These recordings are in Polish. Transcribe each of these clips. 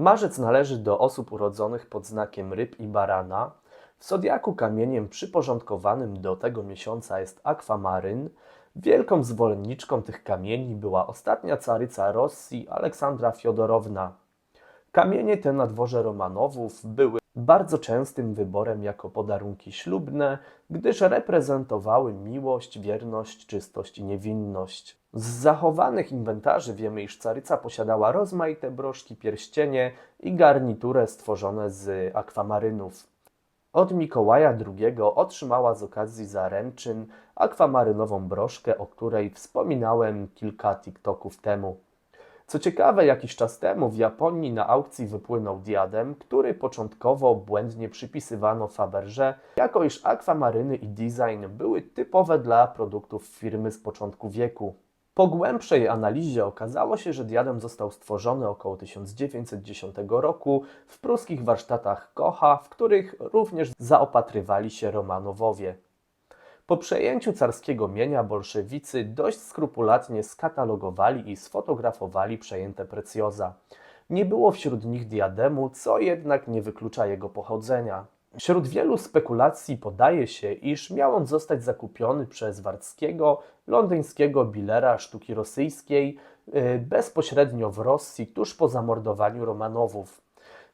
Marzec należy do osób urodzonych pod znakiem ryb i barana. W zodiaku kamieniem przyporządkowanym do tego miesiąca jest akwamaryn. Wielką zwolenniczką tych kamieni była ostatnia caryca Rosji, Aleksandra Fiodorowna. Kamienie te na dworze Romanowów były bardzo częstym wyborem jako podarunki ślubne, gdyż reprezentowały miłość, wierność, czystość i niewinność. Z zachowanych inwentarzy wiemy, iż caryca posiadała rozmaite broszki, pierścienie i garniturę stworzone z akwamarynów. Od Mikołaja II otrzymała z okazji zaręczyn akwamarynową broszkę, o której wspominałem kilka TikToków temu. Co ciekawe, jakiś czas temu w Japonii na aukcji wypłynął diadem, który początkowo błędnie przypisywano Faberże, jako iż akwamaryny i design były typowe dla produktów firmy z początku wieku. Po głębszej analizie okazało się, że diadem został stworzony około 1910 roku w pruskich warsztatach Kocha, w których również zaopatrywali się Romanowowie. Po przejęciu carskiego mienia bolszewicy dość skrupulatnie skatalogowali i sfotografowali przejęte precjoza. Nie było wśród nich diademu, co jednak nie wyklucza jego pochodzenia. Wśród wielu spekulacji podaje się, iż miał on zostać zakupiony przez Warckiego, londyńskiego bilera sztuki rosyjskiej, yy, bezpośrednio w Rosji, tuż po zamordowaniu Romanowów.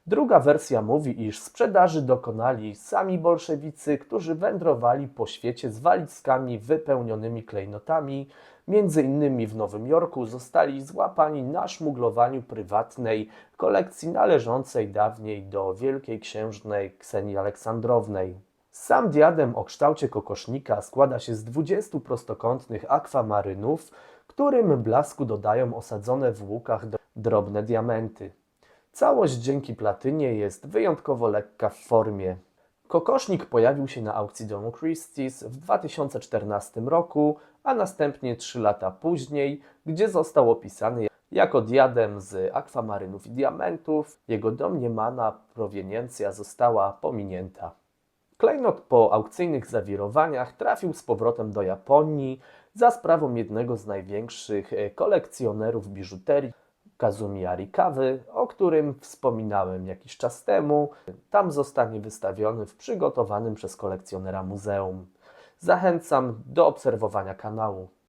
Druga wersja mówi, iż sprzedaży dokonali sami bolszewicy, którzy wędrowali po świecie z walizkami wypełnionymi klejnotami. Między innymi w Nowym Jorku zostali złapani na szmuglowaniu prywatnej kolekcji należącej dawniej do wielkiej księżnej Ksenii Aleksandrownej. Sam diadem o kształcie kokosznika składa się z 20 prostokątnych akwamarynów, którym blasku dodają osadzone w łukach drobne diamenty. Całość dzięki platynie jest wyjątkowo lekka w formie. Kokosznik pojawił się na aukcji domu Christie's w 2014 roku, a następnie 3 lata później, gdzie został opisany jako diadem z akwamarynów i diamentów. Jego domniemana proweniencja została pominięta. Klejnot po aukcyjnych zawirowaniach trafił z powrotem do Japonii za sprawą jednego z największych kolekcjonerów biżuterii, Kazumi Arikawy, o którym wspominałem jakiś czas temu. Tam zostanie wystawiony w przygotowanym przez kolekcjonera muzeum. Zachęcam do obserwowania kanału.